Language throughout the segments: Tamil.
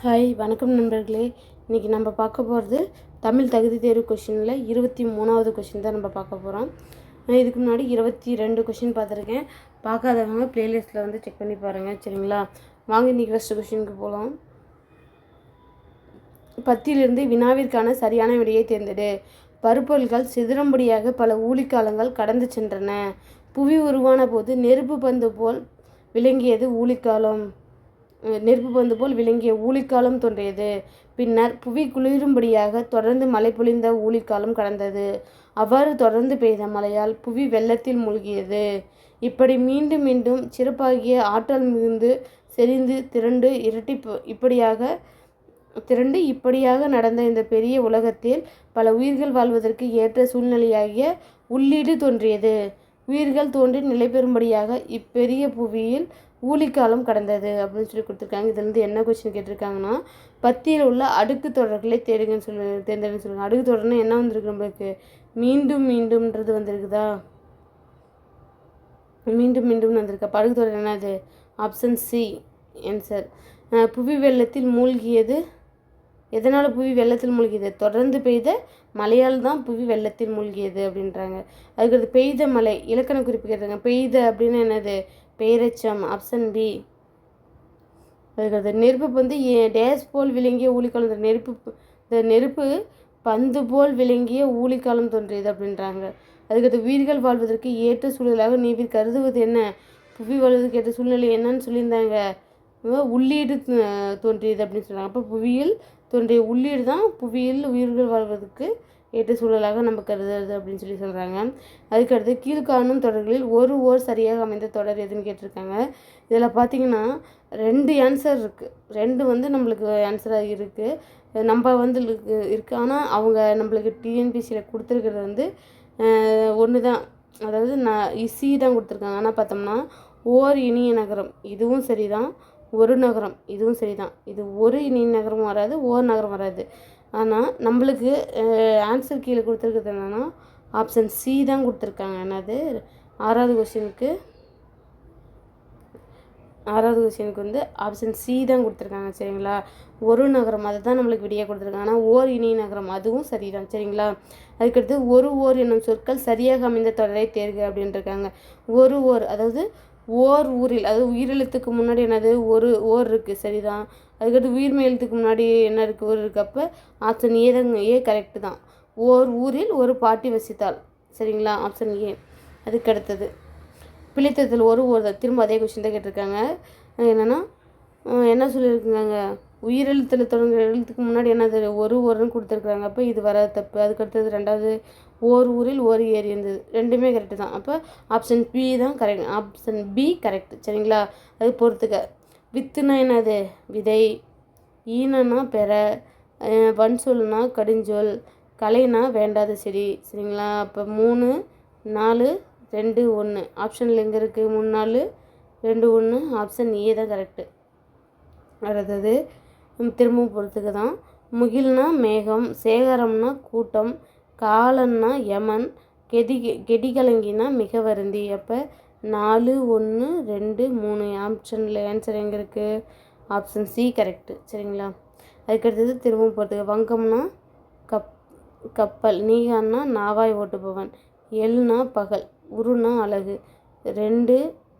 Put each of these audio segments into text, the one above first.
ஹாய் வணக்கம் நண்பர்களே. இன்றைக்கி நம்ம பார்க்க போகிறது தமிழ் தகுதி தேர்வு கொஷினில் இருபத்தி மூணாவது கொஷின் தான் நம்ம பார்க்க போகிறோம் நான் இதுக்கு முன்னாடி இருபத்தி ரெண்டு கொஷின் பார்த்துருக்கேன். பார்க்காதவங்க ப்ளேலிஸ்ட்டில் வந்து செக் பண்ணி பாருங்கள் சரிங்களா? வாங்க இன்றைக்கி ஃபஸ்ட்டு கொஷினுக்கு போகலாம் பத்தியிலிருந்து வினாவிற்கான சரியான விடையை தேர்ந்தெடு. பருப்பொருள்கள் சிதறம்படியாக பல ஊழிக்காலங்கள் கடந்து சென்றன. புவி உருவான போது நெருப்பு பந்து போல் விளங்கியது ஊழிக்காலம். நெருப்பு பந்து போல் விளங்கிய ஊழிக்காலம் தோன்றியது. பின்னர் புவி குளிரும்படியாக தொடர்ந்து மழை பொழிந்த ஊழிக்காலம் கடந்தது. அவ்வாறு தொடர்ந்து பெய்த மழையால் புவி வெள்ளத்தில் மூழ்கியது. இப்படி மீண்டும் மீண்டும் சிறப்பாகிய ஆற்றல் மிகுந்து செறிந்து திரண்டு இரட்டி இப்படியாக திரண்டு இப்படியாக நடந்த இந்த பெரிய உலகத்தில் பல உயிர்கள் வாழ்வதற்கு ஏற்ற சூழ்நிலையாகிய உள்ளீடு தோன்றியது. உயிர்கள் தோன்றி நிலை பெறும்படியாக இப்பெரிய புவியில் ஊழிக்காலம் கடந்தது அப்படின்னு சொல்லி கொடுத்துருக்காங்க. இதுலேருந்து என்ன கொஸ்டின் கேட்டிருக்காங்கன்னா பத்தியில் உள்ள அடுக்கு தொடர்களை தேடுங்கன்னு சொல்லி தேர்ந்தெடுன்னு சொல்லுங்கள் அடுக்கு தொடர்னா என்ன வந்திருக்கு நம்மளுக்கு? மீண்டும் மீண்டும்ன்றது வந்திருக்குதா? மீண்டும் மீண்டும் வந்திருக்கு. அடுக்கு தொடர் என்னது? ஆப்ஷன் சி ஆன்சர் புவி வெள்ளத்தில் மூழ்கியது. எதனால் புவி வெள்ளத்தில் மூழ்கியது? தொடர்ந்து பெய்த மழையால் தான் புவி வெள்ளத்தில் மூழ்கியது அப்படின்றாங்க. அதுக்கடுத்து பெய்த மழை இலக்கண குறிப்பு கேட்டாங்க பெய்த அப்படின்னு என்னது? பெயரச்சம் ஆப்ஷன் பி அதுக்கடுத்து நெருப்பு பந்து ஏ- டேஸ் போல் விளங்கிய ஊழிக்காலம் இந்த நெருப்பு இந்த நெருப்பு பந்து போல் விளங்கிய ஊழிக்காலம் தோன்றியது அப்படின்றாங்க. அதுக்கடுத்து உயிர்கள் வாழ்வதற்கு ஏற்ற சூழலாக நீவிர் கருதுவது என்ன? புவி வாழ்வதற்கு ஏற்ற சூழ்நிலை என்னன்னு சொல்லியிருந்தாங்க. உள்ளீடு தோன்றியது அப்படின்னு சொல்கிறாங்க அப்போ புவியில் தோன்றிய உள்ளீடு தான் புவியில் உயிர்கள் வாழ்வதற்கு ஏற்ற சூழலாக நம்ம கருதுறது அப்படின்னு சொல்லி சொல்கிறாங்க அதுக்கடுத்து கீழ்காணும் தொடர்களில் ஒரு ஓர் சரியாக அமைந்த தொடர் எதுன்னு கேட்டிருக்காங்க. இதில் பார்த்தீங்கன்னா ரெண்டு ஆன்சர் இருக்குது ரெண்டு வந்து நம்மளுக்கு ஆன்சராக இருக்குது நம்ம வந்து இருக்குது ஆனால் அவங்க நம்மளுக்கு டிஎன்பிசியில் கொடுத்துருக்கிறது வந்து ஒன்று தான் அதாவது நான் இசி தான் கொடுத்துருக்காங்க. ஆனால் பார்த்தோம்னா ஓர் இனிய நகரம். இதுவும் சரி தான் ஒரு நகரம். இதுவும் சரி தான் இது ஒரு இனிய நகரம் வராது ஓர் நகரம் வராது. ஆனால் நம்மளுக்கு ஆன்சர் கீழே கொடுத்துருக்குறது என்னென்னா ஆப்ஷன் சி தான் கொடுத்துருக்காங்க. என்னது? ஆறாவது கொஸ்டினுக்கு ஆறாவது கொஸ்டினுக்கு வந்து ஆப்ஷன் சி தான் கொடுத்துருக்காங்க சரிங்களா? ஒரு நகரம் அதை தான் நம்மளுக்கு விடிய கொடுத்துருக்காங்க. ஆனால் ஓர் இணை நகரம் அதுவும் சரிதான் சரிங்களா? அதுக்கடுத்து ஒரு ஓர் என்னும் சொற்கள் சரியாக அமைந்த தொடரை தேர்க அப்படின்ட்டுருக்காங்க ஒரு ஓர் அதாவது ஓர் ஊரில் அதாவது உயிரிழத்துக்கு முன்னாடி என்னது? ஒரு ஓர் இருக்குது சரிதான். அதுக்கடுத்து உயிர்மை எழுத்துக்கு முன்னாடி என்ன இருக்குது ஒரு இருக்கப்போ ஆப்ஷன் ஏ தான் ஏ கரெக்டு தான். ஓர் ஊரில் ஒரு பாட்டி வசித்தாள். சரிங்களா? ஆப்ஷன் ஏ அதுக்கு அடுத்தது. பிழைத்ததில் ஒரு ஒரு திரும்ப அதே கொஸ்டின் தான் கேட்டிருக்காங்க. என்னென்னா என்ன சொல்லியிருக்காங்க? உயிரெழுத்தில் தொடங்குற எழுத்துக்கு முன்னாடி என்னது ஒரு ஒருன்னு கொடுத்துருக்குறாங்க. அப்போ இது வராது தப்பு. அதுக்கு அடுத்தது ரெண்டாவது ஓர் ஊரில் ஒரு ஏரி இருந்தது. ரெண்டுமே கரெக்டு தான். அப்போ ஆப்ஷன் பி தான் கரெக்ட் ஆப்ஷன் பி கரெக்ட் சரிங்களா? அது பொறுத்துக்க. வித்துனா என்னது? விதை. ஈனனா பெற. வன்சொல்னா கடுஞ்சொல். கலைனா வேண்டாத செடி. சரிங்களா? அப்போ மூணு நாலு ரெண்டு ஒன்று ஆப்ஷனில் எங்கே இருக்குது மூணு நாலு ரெண்டு ஒன்று ஆப்ஷன் ஏ தான் கரெக்டு அடுத்தது திரும்பவும் பொறுத்துக்கு தான். முகில்னா மேகம் சேகரம்னா கூட்டம் காலன்னா யமன் கெதி கெடிகலங்கினா மிக வருந்தி. அப்போ நாலு ஒன்று ரெண்டு மூணு. ஆப்ஷனில் ஆன்சர் எங்கே இருக்குது ஆப்ஷன் சி கரெக்டு சரிங்களா? அதுக்கடுத்தது திரும்பவும் போகிறதுக்கு வங்கம்னா கப் கப்பல். நீகான்னா நாவாய் ஓட்டுபவன். எல்னா பகல். உருனா அழகு. ரெண்டு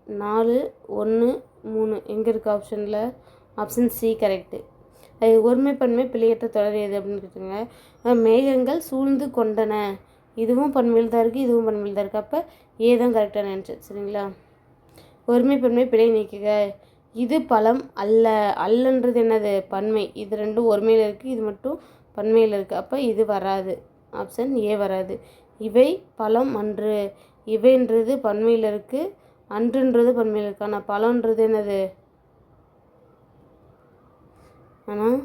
நாலு ஒன்று மூணு. எங்கே இருக்குது ஆப்ஷனில் ஆப்ஷன் சி கரெக்டு அது ஒருமைப்பன்மை பிள்ளையற்ற தொடர் எது அப்படின்னு கேட்டுங்க மேகங்கள் சூழ்ந்து கொண்டன. இதுவும் பன்மையில் தான் இருக்குது இதுவும் பன்மையில் தான் இருக்குது அப்போ ஏ தான் கரெக்டான ஆன்சர் சரிங்களா? ஒருமைப்பன்மை பிழை நீக்குக. இது பழம் அல்ல அல்லன்றது என்னது? பன்மை. இது ரெண்டும் ஒருமையில் இருக்குது இது மட்டும் பன்மையில் இருக்குது அப்போ இது வராது. ஆப்ஷன் ஏ வராது. இவை பழம் அன்று. இவைன்றது பன்மையில் இருக்குது அன்றுன்றது பன்மையில் இருக்குது ஆனால் பழம்ன்றது என்னது? ஆனால்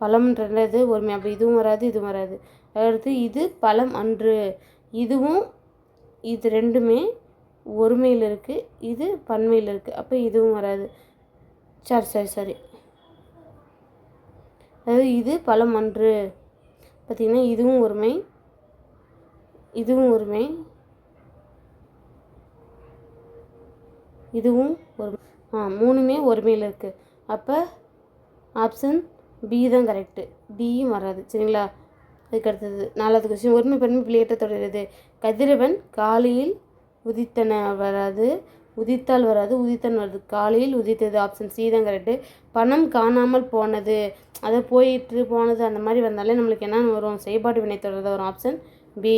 பழம்ன்றது ஒருமை. அப்போ இதுவும் வராது இதுவும் வராது. அடுத்து இது பழம் அன்று. இதுவும் இது ரெண்டுமே ஒருமையில் இருக்குது இது பன்மையில் இருக்குது அப்போ இதுவும் வராது. சரி சரி சரி அதாவது இது பழம் அன்று. பார்த்திங்கன்னா இதுவும் ஒருமை. இதுவும் ஒருமை. இதுவும் ஒரு ஆ மூணுமே ஒருமையில் இருக்குது அப்போ ஆப்ஷன் பி தான் கரெக்டு டியும் வராது. சரிங்களா? அதுக்கடுத்தது நாலாவது கொஸ்டின் ஒருமை பெருமை பிள்ளையற்ற தொடருது கதிரவன் காலையில் உதித்தன வராது உதித்தால் வராது உதித்தன் வருது. காலையில் உதித்தது ஆப்ஷன் சி தான் கரெக்டு பணம் காணாமல் போனது அதை போயிட்டு போனது அந்த மாதிரி வந்தாலே நம்மளுக்கு என்னென்னு வரும்? செயல்பாட்டு வினை தொடர்ந்து வரும் ஆப்ஷன் பி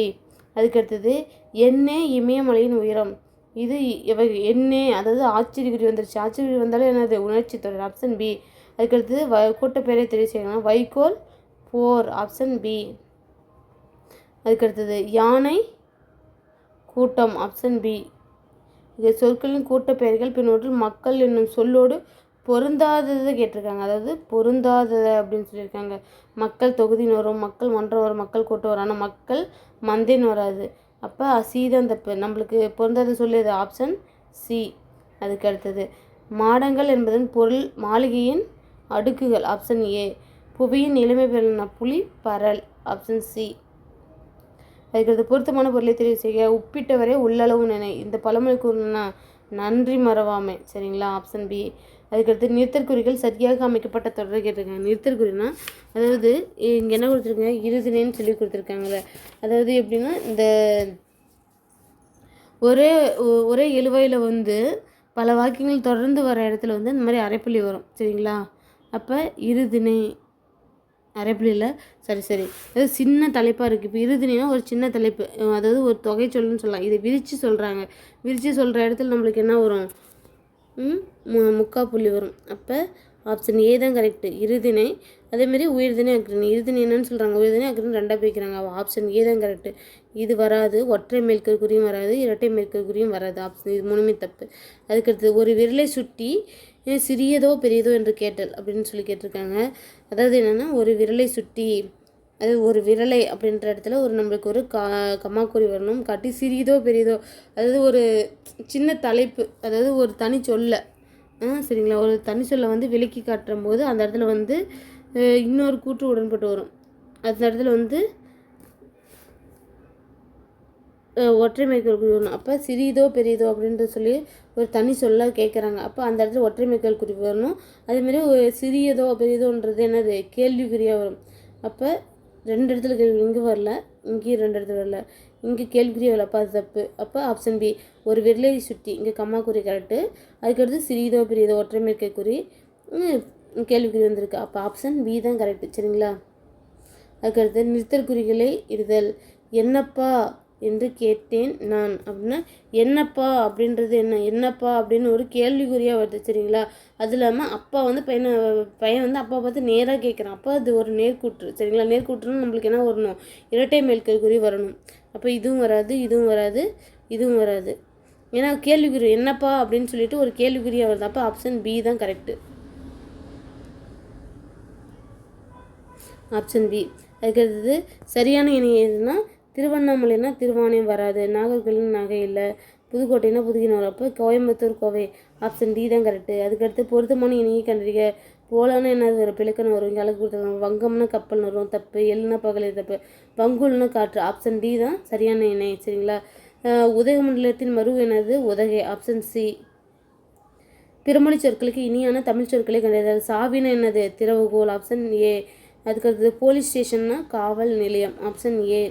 அதுக்கடுத்தது எண்ணே இமயமலையின் உயரம். இது இவை எண்ணே அதாவது ஆச்சரியக்குறி வந்துருச்சு. ஆச்சரியக்குறி வந்தாலே என்னது? உணர்ச்சி தொடர் ஆப்ஷன் பி அதுக்கடுத்தது வ கூட்டப்பேரை தெரிவு செய்யணும் வைக்கோல் போர் ஆப்ஷன் பி அதுக்கடுத்தது யானை கூட்டம் ஆப்ஷன் பி இது சொற்களின் கூட்டப்பெயர்கள் பின்னோட்டில் மக்கள் என்னும் சொல்லோடு பொருந்தாததை கேட்டிருக்காங்க. அதாவது பொருந்தாததை அப்படின்னு சொல்லியிருக்காங்க. மக்கள் தொகுதின்னு வரும் மக்கள் மன்றம் வரும் மக்கள் கூட்டம் வரும். ஆனால் மக்கள் மந்தேன்னு வராது. அப்போ சி தான் தப்பு நம்மளுக்கு பொருந்தாத சொல்லியது ஆப்ஷன் சி அதுக்கு அடுத்தது மாடங்கள் என்பதன் பொருள் மாளிகையின் அடுக்குகள் ஆப்ஷன் ஏ புவியின் நிலைமை பெறன புலி பரல் ஆப்ஷன் சி அதுக்கடுத்து பொருத்தமான பொருளை தெரிவு செய்ய உப்பிட்டவரே உள்ளளவு நினை. இந்த பழமொழி கூறணும்னா நன்றி மறவாமை. சரிங்களா? ஆப்ஷன் பி அதுக்கடுத்து நிறுத்தற்குறிகள் சரியாக அமைக்கப்பட்ட தொடர் கேட்டிருக்காங்க. நிறுத்தற்குறினா அதாவது இங்கே என்ன கொடுத்துருக்காங்க? இருதினேன்னு சொல்லி கொடுத்துருக்காங்கல்ல. அதாவது எப்படின்னா இந்த ஒரே ஒ- ஒரே எழுவையில் வந்து பல வாக்கியங்கள் தொடர்ந்து வர இடத்துல வந்து இந்த மாதிரி அரைப்புள்ளி வரும். சரிங்களா? அப்போ இருதிணை அரைப்புள்ளியில் சரி சரி. அதாவது சின்ன தலைப்பாக இருக்குது இப்போ இருதினா ஒரு சின்ன தலைப்பு. அதாவது ஒரு தொகை சொல்லுன்னு சொல்லலாம். இதை விரித்து சொல்கிறாங்க விரித்து சொல்கிற இடத்துல நம்மளுக்கு என்ன வரும்? ம், மு- முக்கா புள்ளி வரும். அப்போ ஆப்ஷன் ஏ தான் கரெக்டு இருதினை அதேமாரி உயிர்தினை அக்ரிணை இருதினை என்னன்னு சொல்கிறாங்க உயிர்தினை அக்ரிணை ரெண்டாக பிரிக்கிறாங்க. ஆப்ஷன் ஏ தான் கரெக்டு இது வராது. ஒற்றை மேற்கல் குறியும் வராது. இரட்டை மேற்கல் குறியும் வராது ஆப்ஷன் இது மூணுமே தப்பு. அதுக்கடுத்து ஒரு விரலை சுட்டி ஏன் சிறியதோ பெரியதோ என்று கேட்டல் அப்படின்னு சொல்லி கேட்டிருக்காங்க. அதாவது என்னென்னா ஒரு விரலை சுட்டி அது ஒரு விரலை அப்படின்ற இடத்துல ஒரு நம்மளுக்கு ஒரு கா கம்மாக்குறி வரணும். காட்டி சிறியதோ பெரியதோ அதாவது ஒரு சின்ன தலைப்பு அதாவது ஒரு தனி சொல்ல. ஆ சரிங்களா? ஒரு தனி சொல்லை வந்து விலக்கி காட்டும் போது அந்த இடத்துல வந்து இன்னொரு கூற்று உடன்பட்டு வரும். அந்த இடத்துல வந்து அஹ், ஒற்றை குறி வரணும் அப்போ சிறியதோ பெரியதோ அப்படின்ட்டு சொல்லி ஒரு தனி சொல்ல கேட்குறாங்க அப்போ அந்த இடத்துல ஒற்றை மேற்கோள் குறிப்பு வரணும் அதேமாரி ஒரு சிறியதோ பெரியதோன்றது என்னது? கேள்விக்குறியாக வரும். அப்போ ரெண்டு இடத்துல கேள்வி இங்கே வரல இங்கேயும் ரெண்டு இடத்துல வரல. இங்கே கேள்விக்குறியாக வரல. அப்போ அது தப்பு. அப்போ ஆப்ஷன் பி ஒரு விரலை சுற்றி இங்கே கம்மா குறி கரெக்டு அதுக்கடுத்து சிறியதோ பெரியதோ ஒற்றை மேற்கை குறி கேள்விக்குறி வந்திருக்கு. அப்போ ஆப்ஷன் பி தான் கரெக்டு சரிங்களா? அதுக்கடுத்து நிறுத்தல் குறிகளை இடுதல். என்னப்பா? என்று கேட்டேன் நான். அப்படின்னா என்னப்பா? அப்படின்றது என்ன? என்னப்பா? அப்படின்னு ஒரு கேள்விக்குறியாக வருது சரிங்களா? அது இல்லாமல் அப்பா வந்து பையனை பையன் வந்து அப்பா பார்த்து நேராக கேட்குறான். அப்போ அது ஒரு நேர்கூற்று சரிங்களா? நேர்கூற்றுன்னு நம்மளுக்கு என்ன வரணும்? இரட்டை மேல்கறிக்குறி குறி வரணும். அப்போ இதுவும் வராது இதுவும் வராது இதுவும் வராது. ஏன்னா கேள்விக்குறி என்னப்பா? அப்படின்னு சொல்லிட்டு ஒரு கேள்விக்குறியாக வருது. அப்போ ஆப்ஷன் பி தான் கரெக்டு ஆப்ஷன் பி அதுக்கடுத்தது சரியான இணை எதுனா திருவண்ணாமலைனா திருவானையம் வராது. நாகர்கோவில் நகை இல்லை. புதுக்கோட்டைனா புதுக்கின வரும் அப்போ கோயம்புத்தூர் கோவை. ஆப்ஷன் டி தான் கரெக்டு அதுக்கடுத்து பொருத்தமான இணையை கண்டறிக. போலான்னு என்னது வரும் பிளக்கன்னு வரும். இங்கே அழகு கொடுத்துருக்காங்க. வங்கம்னா கப்பல்னு வரும். தப்பு. எள்ளுனா பகலே தப்பு. வங்குல்னா காற்று. ஆப்ஷன் டி தான் சரியான இணை சரிங்களா? அஹ் உதகமண்டலத்தின் மறு என்னது? உதகை. ஆப்ஷன் சி பிறமொழி சொற்களுக்கு இனியான தமிழ் சொற்களை கிடையாது சாவினா என்னது? திறவுகோல் ஆப்ஷன் ஏ அதுக்கடுத்தது போலீஸ் ஸ்டேஷன்னா காவல் நிலையம். ஆப்ஷன் ஏ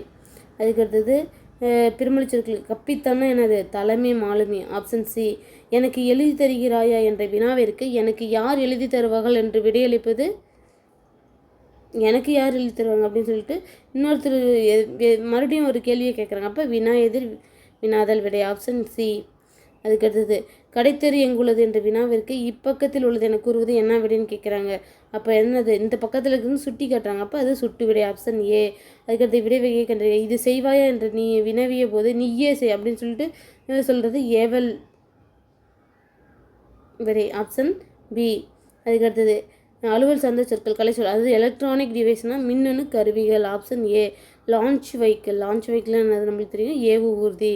அதுக்கடுத்தது அடுத்தது பிறமொழி கப்பித்தன்னா எனது தலைமை மாலுமி ஆப்ஷன் சி எனக்கு எழுதி தருகிறாயா என்ற வினாவிற்கு எனக்கு யார் எழுதி தருவார்கள் என்று விடையளிப்பது? எனக்கு யார் எழுதி தருவாங்க அப்படின்னு சொல்லிட்டு இன்னொருத்தர் எ- மறுபடியும் ஒரு கேள்வியை கேட்குறாங்க அப்போ வினா எதிர் வினாதல் விடை ஆப்ஷன் சி அதுக்கு அடுத்தது கடைத்தெரு எங்குள்ளது என்ற வினாவிற்கு இப்பக்கத்தில் உள்ளது என கூறுவது என்ன விடைன்னு கேட்குறாங்க. அப்போ என்னது? இந்த பக்கத்தில் இருக்குதுன்னு சுட்டி காட்டுறாங்க. அப்போ அது சுட்டு விடை ஆப்ஷன் ஏ அதுக்கடுத்து விடை வகையை கண்டு இது செய்வாயா என்று நீ வினவிய போது நீயே செய் அப்படின்னு சொல்லிட்டு சொல்கிறது ஏவல் விடை ஆப்ஷன் பி அதுக்கு அடுத்தது அலுவல் சார்ந்த சொற்கள் கலை சொல். அதாவது எலக்ட்ரானிக் டிவைஸ்னால் மின்னணு கருவிகள் option A launch vehicle launch vehicle என்னது? நம்மளுக்கு தெரியும். ஏவு ஊர்தி.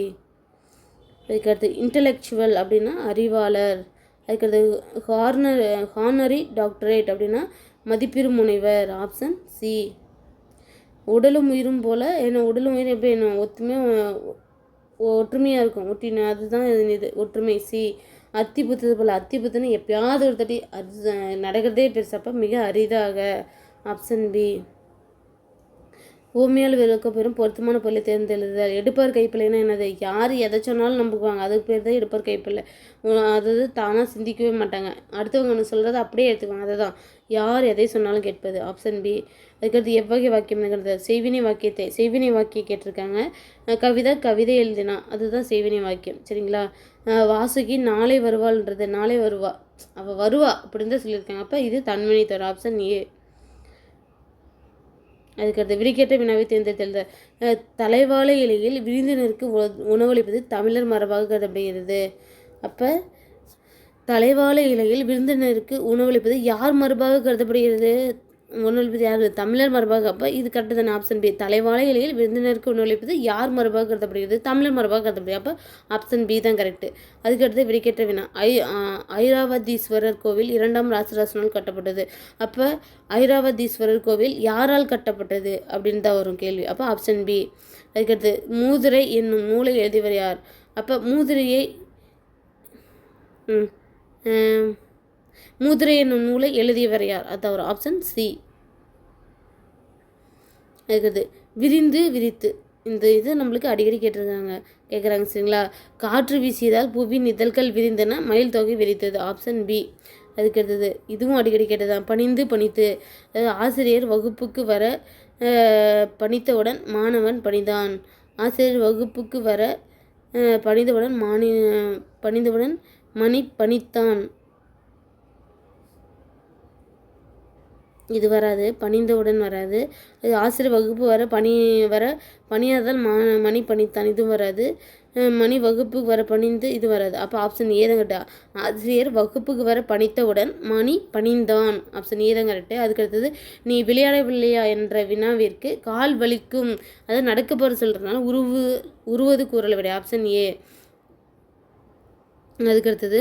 அதுக்கடுத்து இன்டலெக்சுவல் அப்படின்னா அறிவாளர் அதுக்கடுத்து ஹார்னர் ஹானரி டாக்டரேட் அப்படின்னா மதிப்பீடு முனைவர் ஆப்ஷன் சி உடலும் உயிரும் போல் ஏன்னா உடலும் உயிரும் எப்படி என்ன ஒத்துமையாக ஒற்றுமையாக இருக்கும் ஒட்டின அதுதான் இது ஒற்றுமை சி அத்தி புத்தது போல் அத்தி புத்துன்னு எப்பயாவது ஒரு தட்டி அது நடக்கிறதே பெருசப்போ மிக அரிதாக ஆப்ஷன் பி ஊமையால் விளக்க பெறும் பொருத்தமான பொருளை தேர்ந்தெழுதல் எடுப்பார் கைப்பிள்ளைன்னா என்னது? யார் எதை சொன்னாலும் நம்புவாங்க. அதுக்கு பேர் தான் எடுப்பார் கைப்பிள்ளை. அதாவது தானாக சிந்திக்கவே மாட்டாங்க. அடுத்தவங்க ஒன்று சொல்கிறத அப்படியே எடுத்துக்குவாங்க. அதுதான். யார் எதை சொன்னாலும் கேட்பது? Option B. அதுக்கடுத்து எவ்வகை வாக்கியம்ங்கிறது செய்வினை வாக்கியத்தை செய்வினை வாக்கியம் கேட்டிருக்காங்க. கவிதை கவிதா கவிதை எழுதினா அதுதான் செய்வினை வாக்கியம். சரிங்களா? வாசுகி நாளை வருவாள்ன்றது. நாளை வருவா. அவள் வருவா அப்படின்னு தான் சொல்லியிருக்காங்க. அப்போ இது தன்வினை தொடர் ஆப்ஷன் ஏ. அதுக்கடுத்து விரிக்கேட்ட வினாவை தேர்ந்தெடுத்த அஹ் தலைவாழை இலையில் விருந்தினருக்கு உணவளிப்பது தமிழர் மரபாக கருதப்படுகிறது. அப்போ தலைவாழை இலையில் விருந்தினருக்கு உணவளிப்பது யார் மரபாக கருதப்படுகிறது? உணவளிப்பது யார்? தமிழர் மரபாக. அப்போ இது கரெக்டு தானே? ஆப்ஷன் பி தலைவாழை இலையில் விருந்தினருக்கு உணவளிப்பது யார் மரபாக கருதப்படுகிறது? தமிழர் மரபாக கருதப்படுகிறது. அப்போ ஆப்ஷன் பி தான் கரெக்டு அதுக்கடுத்து விடைக்கேற்ற வினா. ஐ ஐராவதீஸ்வரர் கோவில் இரண்டாம் ராசராசனால் கட்டப்பட்டது. அப்போ ஐராவதீஸ்வரர் கோவில் யாரால் கட்டப்பட்டது? அப்படின்னு தான் வரும் கேள்வி. அப்போ ஆப்ஷன் பி அதுக்கடுத்து மூதுரை என்னும் நூலை எழுதியவர் யார்? அப்போ மூதுரையை ம் மூதுரை என்னும் நூலை எழுதியவர் யார்? அதாவது ஒரு ஆப்ஷன் சி இருக்குது. விரிந்து விரித்து. இந்த இது நம்மளுக்கு அடிக்கடி கேட்டிருக்காங்க. கேட்குறாங்க சரிங்களா? காற்று வீசியதால் புவியின் இதழ்கள் விரிந்தன மயில் தொகை விரித்தது. ஆப்ஷன் பி அதுக்கு அடுத்தது இதுவும் அடிக்கடி கேட்டதான் பணிந்து பணித்து. ஆசிரியர் வகுப்புக்கு வர பணித்தவுடன் மாணவன் பணிதான் ஆசிரியர் வகுப்புக்கு வர பணிந்தவுடன் மாணி பணிந்தவுடன் மணி பணித்தான். இது வராது பணிந்தவுடன் வராது. இது ஆசிரியர் வகுப்பு வர பணி வர பணியாதல் மா மணி பணித்தான் இதுவும் வராது. மணி வகுப்புக்கு வர பணிந்து இது வராது. அப்போ ஆப்ஷன் ஏ தான் கரெக்டா ஆசிரியர் வகுப்புக்கு வர பணித்தவுடன் மணி பணிந்தான். ஆப்ஷன் ஏ தான் கரெக்டு அதுக்கு அடுத்தது நீ விளையாடவில்லையா என்ற வினாவிற்கு கால் வலிக்கும். அதாவது நடக்க போகிற சொல்கிறதுனால உருவு உருவது கூறலை விட ஆப்ஷன் ஏ அதுக்கு அடுத்தது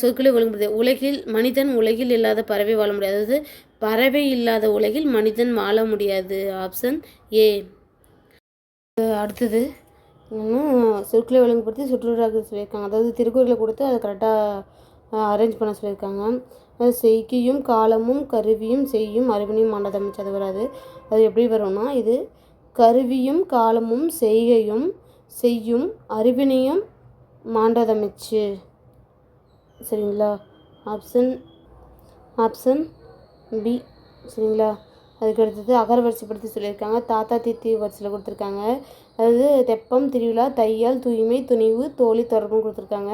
சொற்களை ஒழுங்குபடுத்த. உலகில் மனிதன் உலகில் இல்லாத பறவை வாழ முடியாது. அதாவது பறவை இல்லாத உலகில் மனிதன் வாழ முடியாது. Option A. அடுத்தது. இன்னும் சொற்களை ஒழுங்குபடுத்தி சுற்றுலாக்கு சொல்லியிருக்காங்க. அதாவது திருக்குறளை கொடுத்து அதை கரெக்டாக அரேஞ்ச் பண்ண சொல்லியிருக்காங்க. அது செய்கியும் காலமும் கருவியும் செய்யும் அறிவினையும் மாண்டதமைச்சு அது வராது. அது எப்படி வரும்னா இது கருவியும் காலமும் செய்கையும் செய்யும் அறிவினையும் மாண்டதமைச்சு சரிங்களா? ஆப்ஷன் ஆப்ஷன் பி சரிங்களா? அதுக்கு அடுத்தது அகர வரிசைப்படுத்தி சொல்லியிருக்காங்க. தாத்தா தீத்தி வரிசையில் கொடுத்துருக்காங்க. அதாவது தெப்பம் திருவிழா தையல் தூய்மை துணிவு தோழி தொடர்பும் கொடுத்துருக்காங்க.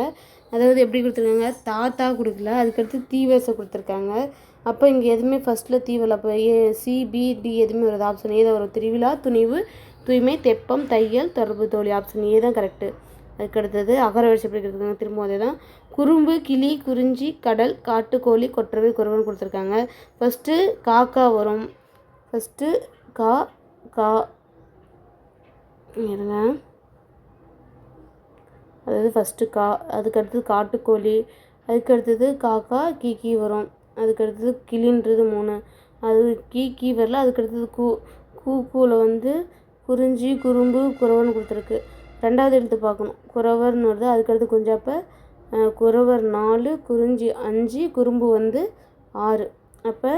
அதாவது எப்படி கொடுத்துருக்காங்க? தாத்தா கொடுக்கல. அதுக்கடுத்து தீவரிசை கொடுத்துருக்காங்க. அப்போ இங்கே எதுவுமே ஃபஸ்ட்டில் தீ அப்போ ஏ சிபிடி எதுவுமே வருது. ஆப்ஷன் ஏதோ வரும். திருவிழா துணிவு தூய்மை தெப்பம் தையல் தொடர்பு தோழி. ஆப்ஷன் ஏ தான் கரெக்டு அதுக்கு அடுத்தது அகர வரிசை கொடுத்துருக்காங்க திரும்ப அதே தான் குறும்பு கிளி குறிஞ்சி கடல் காட்டுக்கோழி கொற்றவை குறவன் கொடுத்துருக்காங்க. ஃபஸ்ட்டு காக்கா வரும் ஃபஸ்ட்டு கா கா இருங்க. அதாவது ஃபஸ்ட்டு கா அதுக்கு அடுத்தது காட்டுக்கோழி அதுக்கு அடுத்தது காக்கா கீ கீ வரும் அதுக்கு அடுத்தது கிளின்றது மூணு. அது கீ கீ வரல அதுக்கு அடுத்தது கூ கூ கூவில் வந்து குறிஞ்சி குறும்பு குறவன் கொடுத்துருக்கு. ரெண்டாவது எழுத்து பார்க்கணும். குறவர்னு வருது அதுக்கடுத்து குஞ்சாப்ப குறவர் நாலு குறிஞ்சி அஞ்சு குறும்பு வந்து ஆறு. அப்போ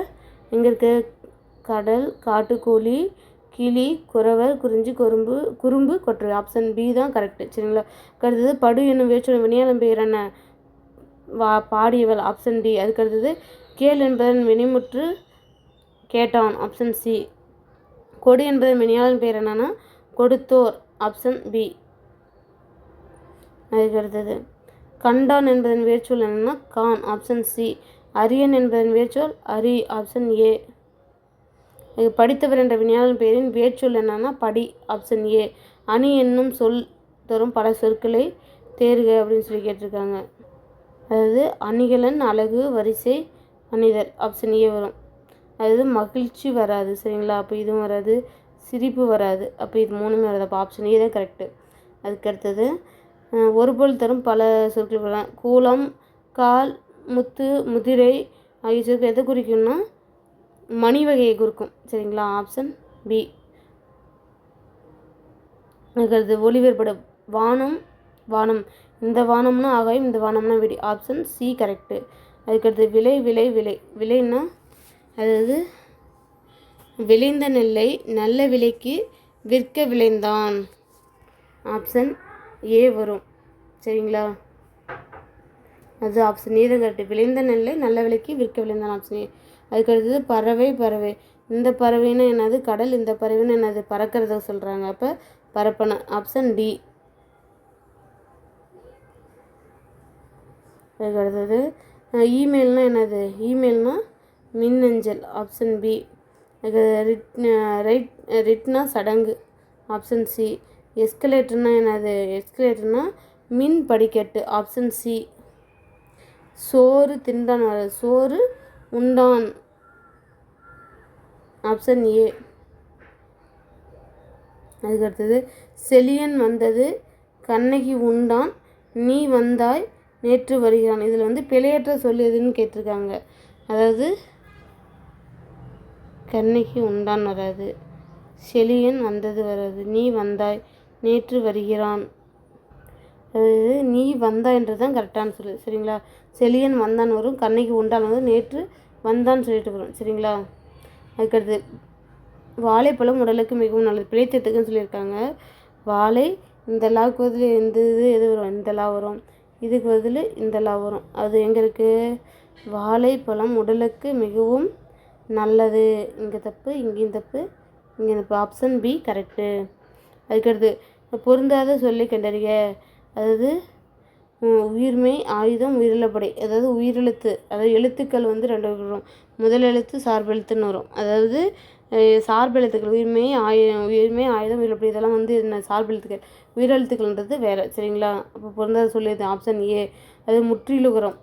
எங்கே இருக்க கடல் காட்டுக்கோழி கிளி குறவர் குறிஞ்சி குறும்பு குறும்பு கொற்று. ஆப்ஷன் பி தான் கரெக்டு சரிங்களா? அடுத்தது படு என்னும் வேற்றுமை வினையாளம் பெயர் என்ன? வா பாடியவள். ஆப்ஷன் டி அதுக்கு அடுத்தது கேள் என்பதன் வினைமுற்று கேட்டான். ஆப்ஷன் சி கொடு என்பதன் வினையாளன் பெயர் என்னன்னா கொடுத்தோர். ஆப்ஷன் பி அதுக்கு அடுத்தது கண்டான் என்பதன் வேர்ச்சொல் என்னென்னா கான் ஆப்ஷன் சி அரியன் என்பதன் வேர்ச்சொல் அரி ஆப்ஷன் ஏ இது படித்தவர் என்ற வினையாளன் பெயரின் வேர்ச்சொல் என்னன்னா படி ஆப்ஷன் ஏ அணி என்னும் சொல் தரும் பல சொற்களை தேர்க அப்படின்னு சொல்லி கேட்டிருக்காங்க. அதாவது அணிகலன் அழகு வரிசை அணிதல் ஆப்ஷன் ஏ வரும். அதாவது மகிழ்ச்சி வராது சரிங்களா? அப்போ இதுவும் வராது சிரிப்பு வராது. அப்போ இது மூணுமே வராது. அப்போ ஆப்ஷன் ஏ தான் கரெக்டு அதுக்கு அடுத்தது ஒரு பொருள் தரும் பல சொற்கள் உள்ளன கூலம் கால் முத்து முதிரை ஆகிய சொற்கள் எதை குறிக்கும்னா? மணி வகையை குறிக்கும். சரிங்களா? ஆப்ஷன் பி அதுக்கடுத்து ஒளி வேறுபாடு வானம் வானம். இந்த வானம்னா ஆகாயம் இந்த வானம்னா வெடி. ஆப்ஷன் சி கரெக்டு அதுக்கடுத்து விலை விலை விலை. விலைன்னா? அதாவது விளைந்த நெல்லை நல்ல விலைக்கு விற்க விளைந்தான். ஆப்ஷன் ஏ வரும். சரிங்களா? அது ஆப்ஷன் ஏ தான் விளைந்த நெல்லை நல்ல விலைக்கு விற்க விளைந்தான் ஆப்ஷன் ஏ. அதுக்கடுத்தது பறவை பறவை. இந்த பறவைன்னா என்னது? கடல். இந்த பறவைன்னு என்னது? பறக்கிறத சொல்கிறாங்க அப்போ பரப்பன ஆப்ஷன் டி அதுக்கடுத்தது இமெயில்னா என்னது? இமெயில்னா மின்னஞ்சல். ஆப்ஷன் பி ரிட் ரைட் ரிட்னா சடங்கு. ஆப்ஷன் சி எஸ்கலேட்டர்னா என்னது? எஸ்கலேட்டர்னா மின் படிக்கட்டு ஆப்ஷன் சி சோறு திண்டான் வராது சோறு உண்டான். ஆப்ஷன் ஏ அதுக்கு அடுத்தது செலியன் வந்தது கண்ணகி உண்டான் நீ வந்தாய் நேற்று வருகிறான். இதில் வந்து பிழையற்ற சொல் எதுன்னு கேட்டிருக்காங்க. அதாவது கண்ணகி உண்டான் வராது. செலியன் வந்தது வராது. நீ வந்தாய் நேற்று வருகிறான். அதாவது நீ வந்தாய்ன்றது தான் கரெக்டான சொல்லு சரிங்களா? செலியன் வந்தான் வரும் கண்ணைக்கு உண்டான வந்து நேற்று வந்தான்னு சொல்லிட்டு வரும். சரிங்களா? அதுக்கடுத்து வாழைப்பழம் உடலுக்கு மிகவும் நல்லது. பிழைத்தத்துக்குன்னு சொல்லியிருக்காங்க. வாழை இந்த லாவுக்கு பதில் இந்த இது எது வரும்? இந்த லா வரும். இதுக்கு பதில் இந்த லா வரும். அது எங்கே இருக்குது வாழைப்பழம் உடலுக்கு மிகவும் நல்லது. இங்கே தப்பு இங்கேயும் தப்பு. இங்கே தப்பு ஆப்ஷன் பி கரெக்டு அதுக்கடுத்து பொருந்தாத சொல்லி கண்டறிய அதாவது உயிர்மை ஆயுதம் உயிரிழப்படை. அதாவது உயிரெழுத்து. அதாவது எழுத்துக்கள் வந்து ரெண்டு வரும். முதல் எழுத்து சார்பெழுத்துன்னு வரும். அதாவது சார்பெழுத்துக்கள் உயிர்மை ஆயு உயிர்மை ஆயுதம் உயிரிழப்படை இதெல்லாம் வந்து என்ன சார்பெழுத்துக்கள். உயிரெழுத்துக்கள்ன்றது வேறு சரிங்களா? அப்போ பொருந்தாத சொல்லி ஆப்ஷன் ஏ அது முற்றிலுகரம்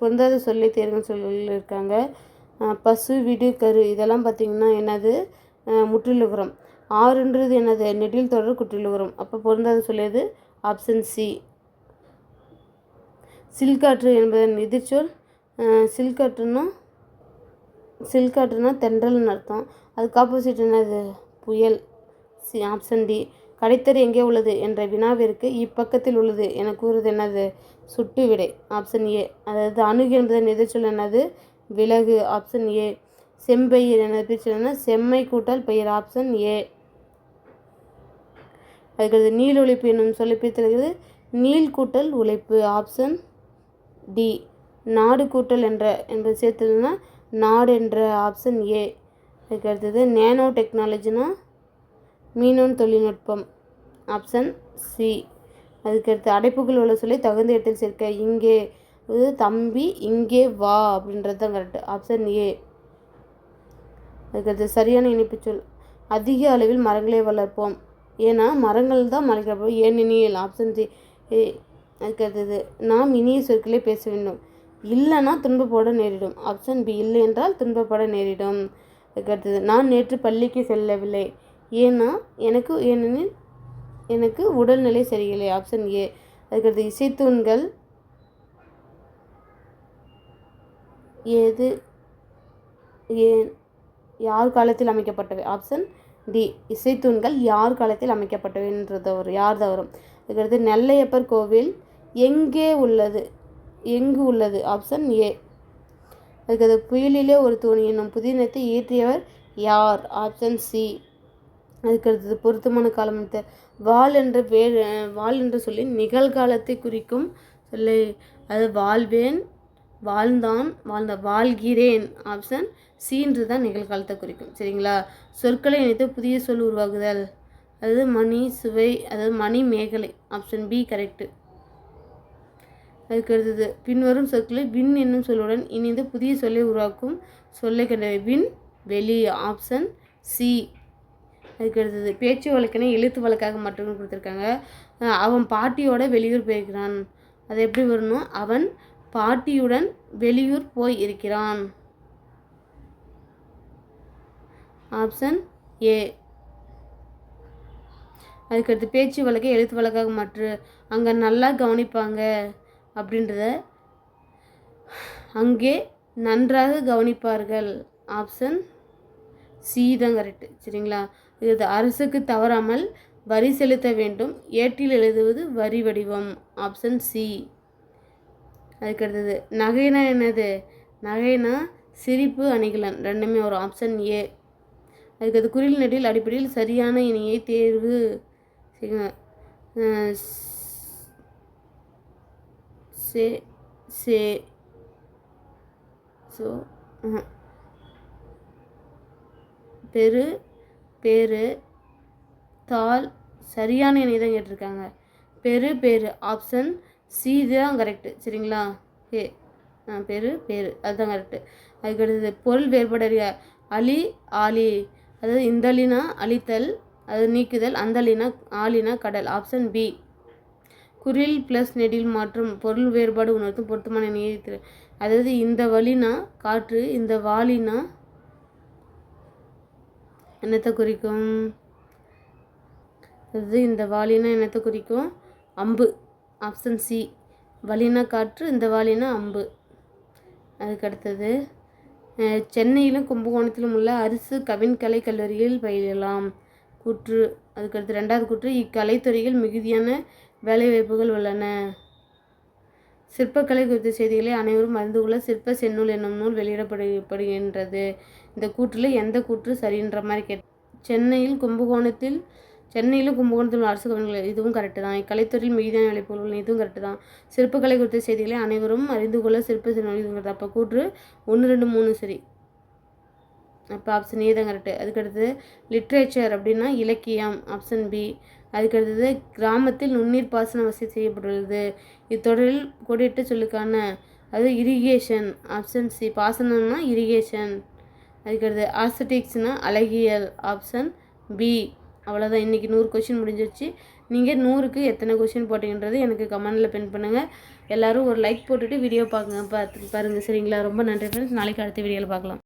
பொருந்தாத சொல்லி தேர்வுன்னு சொல்லியிருக்காங்க. பசு விடு கரு இதெல்லாம் பார்த்திங்கன்னா என்னது? முற்றிலுகரம் ஆறுன்றது என்னது? நெடில் தொடர் குற்றிலுகரம் அப்போ பொருந்தாத சொல்லியது ஆப்ஷன் சி சில்காற்று என்பதன் எதிர்ச்சொல் சில்காற்றுன்னா சில்காற்றுனா தென்றல்னு அர்த்தம். அதுக்கு ஆப்போசிட் என்னது? புயல். சி ஆப்ஷன் டி கடைத்தறி எங்கே உள்ளது என்ற வினாவிற்கு இப்பக்கத்தில் உள்ளது என கூறுவது என்னது? சுட்டு விடை. ஆப்ஷன் ஏ அதாவது அணுகு என்பதன் எதிர்ச்சொல் என்னது? விலகு. ஆப்ஷன் ஏ செம்பயிர். என பிரிச்சல் என்ன செம்மை கூட்டல் பெயர். ஆப்ஷன் ஏ அதுக்கடுத்து நீள் உழைப்பு என்னும் சொல்லி பிரித்தெழுகிறது நீள் கூட்டல் உழைப்பு ஆப்ஷன் டி நாடு கூட்டல் என்ற என்பது சேர்த்துனா நாடு என்ற ஆப்ஷன் ஏ அதுக்கு அடுத்தது நேனோ டெக்னாலஜினா மீனோன் தொழில்நுட்பம் ஆப்ஷன் சி அதுக்கடுத்து அடைப்புகள் உள்ள சொல்லி தகுந்த இடத்தில் சேர்க்க இங்கே இது தம்பி இங்கே வா அப்படின்றது தான் கரெக்டு ஆப்ஷன் ஏ அதுக்கடுத்து சரியான இணைப்பு சொல். அதிக அளவில் மரங்களை வளர்ப்போம். ஏன்னா மரங்கள் தான் மலைக்கிறப்போம் ஏனெனில் ஆப்ஷன் சி ஏ நாம் இனிய சொற்களை பேச வேண்டும். இல்லைன்னா துன்பப்பட நேரிடும். ஆப்ஷன் பி இல்லை என்றால் துன்பப்பட நேரிடும். அதுக்கடுத்தது நான் நேற்று பள்ளிக்கு செல்லவில்லை. ஏன்னா எனக்கு ஏனெனில் எனக்கு உடல்நிலை சரியில்லை. ஆப்ஷன் ஏ அதுக்கடுத்து இசைத்தூண்கள். ஏது? ஏன்? யார் காலத்தில் அமைக்கப்பட்டவை? ஆப்ஷன் டி இசைத்தூண்கள் யார் காலத்தில் அமைக்கப்பட்டவைன்றது யார் தவறும் வரும். அதுக்கடுத்து நெல்லையப்பர் கோவில் எங்கே உள்ளது? எங்கு உள்ளது? Option A. அதுக்கது புயலிலே ஒரு தூண் என்னும் புதினத்தை இயற்றியவர் யார்? Option C. அதுக்கடுத்தது பொருத்தமான காலம் வால் என்ற பேர் வாள் என்று சொல்லி நிகழ்காலத்தை குறிக்கும் சொல்லி அது வாழ்வேன் வாழ்ந்தான் வாழ்ந்த வாழ்கிறேன் ஆப்ஷன் சீன்று தான் நிகழ்காலத்தை குறிக்கும். சரிங்களா? சொற்களை இணைத்து புதிய சொல் உருவாகுதல் அதாவது மணி சுவை அதாவது மணி மேகலை ஆப்ஷன் பி கரெக்டு அதுக்கு அடுத்தது பின்வரும் சொற்களை வின் என்னும் சொல்லுடன் இணைந்து புதிய சொல்லை உருவாக்கும் சொல்லை கண்ட வின் வெளி ஆப்ஷன் சி அதுக்கு அடுத்தது பேச்சு வழக்கினை எழுத்து வழக்காக மட்டும் கொடுத்துருக்காங்க. அவன் பாட்டியோட வெளியூர் போயிருக்கிறான். அது எப்படி வரணும் அவன் பாட்டியுடன் வெளியூர் போய் இருக்கிறான். Option A. அதுக்கடுத்து பேச்சு வழக்கை எழுத்து வழக்காக மாற்று. அங்கே நல்லா கவனிப்பாங்க அப்படின்றத அங்கே நன்றாக கவனிப்பார்கள். ஆப்ஷன் சி தான் கரெக்டு சரிங்களா? இது அரசுக்கு தவறாமல் வரி செலுத்த வேண்டும். ஏட்டில் எழுதுவது வரி வடிவம். Option C. அதுக்கடுத்தது நகைனா என்னது? நகைனா சிரிப்பு அணிகலன். ரெண்டுமே ஒரு ஆப்ஷன் ஏ அதுக்கு அது குறில் நெடில் அடிப்படையில் சரியான இணையை தேர்வு. செய்யுங்க சே சே. ஸோ பெரு பேரு தாள். சரியான இணை தான் கேட்டிருக்காங்க. பெரு பேரு. ஆப்ஷன் சி தான் கரெக்டு சரிங்களா? ஏ ஆ பேர் பேர். அதுதான் கரெக்டு அதுக்கு அடுத்தது பொருள் வேறுபாடு அலி ஆலி. அதாவது இந்தலினா அழித்தல் அது நீக்குதல் அந்தலினா ஆலினா கடல். Option B. குறில் ப்ளஸ் நெடில் மாற்றும். பொருள் வேறுபாடு உணர்த்தும் பொருத்தமான நீதி அதாவது இந்த வழினா காற்று இந்த வாலினா என்னத்தை குறிக்கும்? அதாவது இந்த வாலினா என்னத்தை குறிக்கும்? அம்பு. ஆப்ஷன் சி வலினா காற்று இந்த வாலினா அம்பு. அதுக்கு அடுத்தது சென்னையிலும் கும்பகோணத்திலும் உள்ள அரசு கவின்கலை கல்லூரியில் பயிலலாம். கூற்று அதுக்கடுத்து ரெண்டாவது கூற்று இக்கலைத்துறையில் மிகுதியான வேலைவாய்ப்புகள் உள்ளன. சிற்பக்கலை குறித்த செய்திகளை அனைவரும் அறிந்து கொள்ள சிற்ப செந்நூல் என்னும் நூல் வெளியிடப்படுகின்றது. இந்த கூற்றில் எந்த கூற்று சரின்ற மாதிரி கேட் சென்னையில் கும்பகோணத்தில் சென்னையிலும் கும்பகோணத்திலும் அரசு கவனங்கள் இதுவும் கரெக்டு தான். இக்கலைத்துறையில் மிகுதியான வேலைப்புகள் உள்ளன இதுவும் கரெக்டு தான். சிற்பக்கலை குறித்த செய்திகளை அனைவரும் அறிந்து கொள்ள சிற்ப செந்நூல் அப்போ கூற்று ஒன்று ரெண்டு மூணு சரி. அப்போ ஆப்ஷன் ஏ தான் கரெக்டு அதுக்கடுத்தது லிட்ரேச்சர் அப்படின்னா இலக்கியம் ஆப்ஷன் பி அதுக்கடுத்தது கிராமத்தில் நுண்ணீர் பாசன வசதி செய்யப்பட்டுள்ளது இத்தொடரில் கொடியிட்ட சொல்லுக்கான அது இரிகேஷன் ஆப்ஷன் சி பாசனம்னா இரிகேஷன் அதுக்கடுத்து ஆஸ்தட்டிக்ஸ்னால் அழகியல் ஆப்ஷன் பி அவ்வளோதான் இன்றைக்கி நூறு கொஷின் முடிஞ்சிருச்சு. நீங்கள் நூறுக்கு எத்தனை கொஷின் போட்டீங்கன்றது எனக்கு கமெண்டில் பின் பண்ணுங்கள் எல்லோரும் ஒரு லைக் போட்டுட்டு வீடியோ பார்க்குங்க பார்த்து பாருங்கள் சரிங்களா? ரொம்ப நன்றி ஃப்ரெண்ட்ஸ் நாளைக்கு அடுத்த வீடியோவில் பார்க்கலாம்